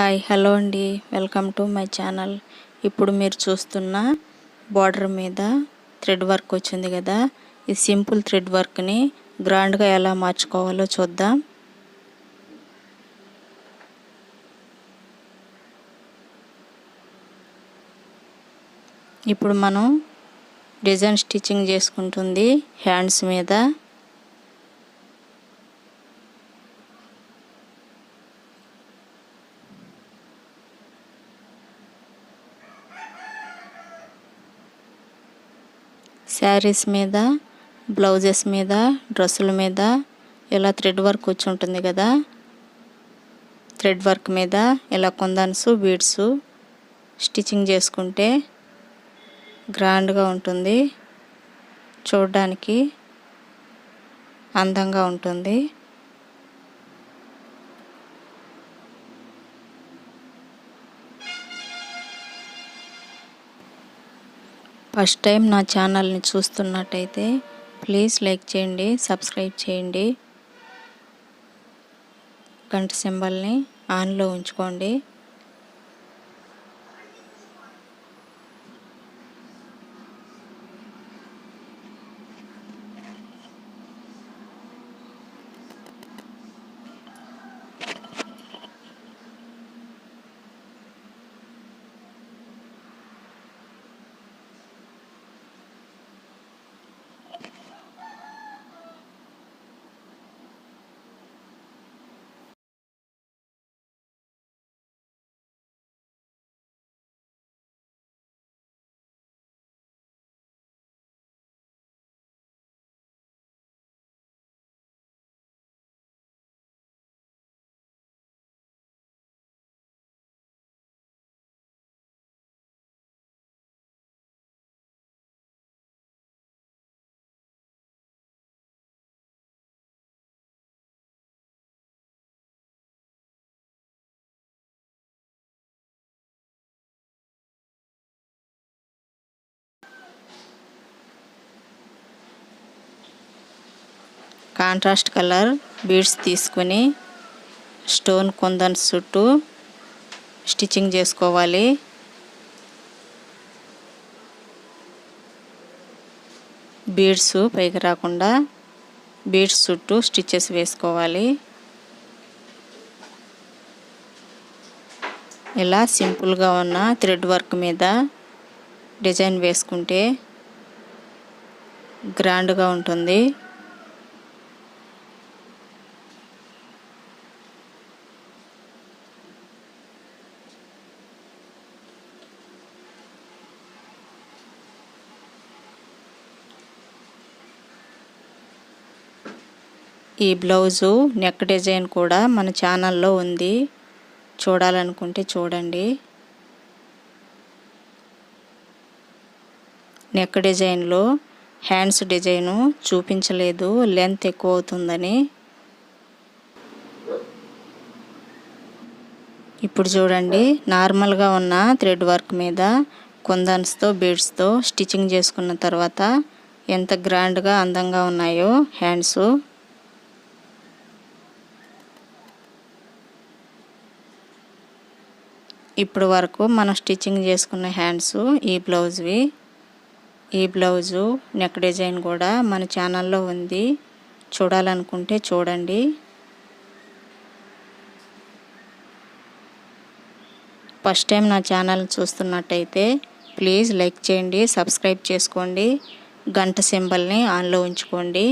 Hi hello అండి. Welcome to my channel. ఇప్పుడు మీరు చూస్తున్న బార్డర్ మీద థ్రెడ్ వర్క్ వచ్చింది కదా. ఈ సింపుల్ థ్రెడ్ వర్క్ని గ్రాండ్గా ఎలా మార్చుకోవాలో చూద్దాం. ఇప్పుడు మనం డిజైన్ స్టిచ్చింగ్ చేసుకుంటుంది హ్యాండ్స్ మీద. శారీస్ మీద బ్లౌజెస్ మీద డ్రెస్సుల మీద ఇలా థ్రెడ్ వర్క్ వచ్చి ఉంటుంది కదా. థ్రెడ్ వర్క్ మీద ఇలా కొందన్స్ బీడ్స్ స్టిచ్చింగ్ చేసుకుంటే గ్రాండ్గా ఉంటుంది. చూడడానికి అందంగా ఉంటుంది. ఫస్ట్ టైం నా ఛానల్ని చూస్తున్నట్టయితే ప్లీజ్ లైక్ చేయండి సబ్స్క్రైబ్ చేయండి. గంట సింబల్ని ఆన్లో ఉంచుకోండి. కాంట్రాస్ట్ కలర్ బీడ్స్ తీసుకొని స్టోన్ కుందన్స్ చుట్టూ స్టిచ్చింగ్ చేసుకోవాలి. బీడ్స్ పైకి రాకుండా బీడ్స్ చుట్టూ స్టిచ్చెస్ వేసుకోవాలి. ఇలా సింపుల్గా ఉన్న థ్రెడ్ వర్క్ మీద డిజైన్ వేసుకుంటే గ్రాండ్గా ఉంటుంది. ఈ బ్లౌజు నెక్ డిజైన్ కూడా మన ఛానల్లో ఉంది. చూడాలనుకుంటే చూడండి. నెక్ డిజైన్లో హ్యాండ్స్ డిజైను చూపించలేదు. లెంత్ ఎక్కువ అవుతుందని. ఇప్పుడు చూడండి. నార్మల్గా ఉన్న థ్రెడ్ వర్క్ మీద కుందన్స్తో బీడ్స్తో స్టిచ్చింగ్ చేసుకున్న తర్వాత ఎంత గ్రాండ్గా అందంగా ఉన్నాయో హ్యాండ్స్. ఇప్పుడు వరకు మనం స్టిచ్చింగ్ చేసుకున్న హ్యాండ్స్ ఈ బ్లౌజ్వి ఈ బ్లౌజు నెక్ డిజైన్ కూడా మన ఛానల్లో ఉంది. చూడాలనుకుంటే చూడండి. ఫస్ట్ టైం నా ఛానల్ చూస్తున్నట్టయితే ప్లీజ్ లైక్ చేయండి సబ్స్క్రైబ్ చేసుకోండి గంట సింబల్ని ఆన్లో ఉంచుకోండి.